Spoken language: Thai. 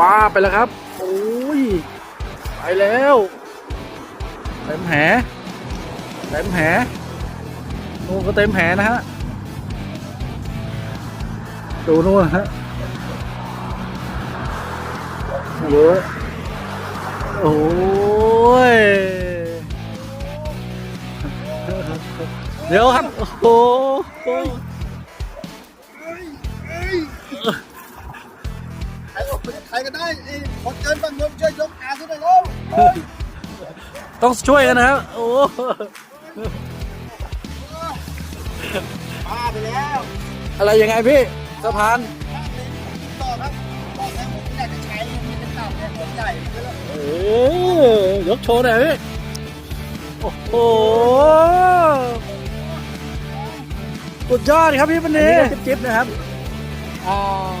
ว้าไปแล้วครับ โอ้ย ไปแล้วเต็มแหเต็มแหนู่นก็เต็มแหนะฮะ ดูนู่นฮะเยอะโอ้ย เดี๋ยวครับ โอ้โห ครก็ได้ไอ้คนเดินบางคนช่วยยกขาขึ้นหน่อยเร็วต้องช่วยกันนะครับ โอ้มาไปแล้วอะไรยังไงพี่สะพานต่อครับต่อแทนผมอยากจะใช้มีเป็นต่ำเนี่ยคนใหญ่แล้วเออยกโชว์หน่อยพี่โอ้โหสุดยอดครับพี่วันนี้จิ๊บๆนะครับอ่า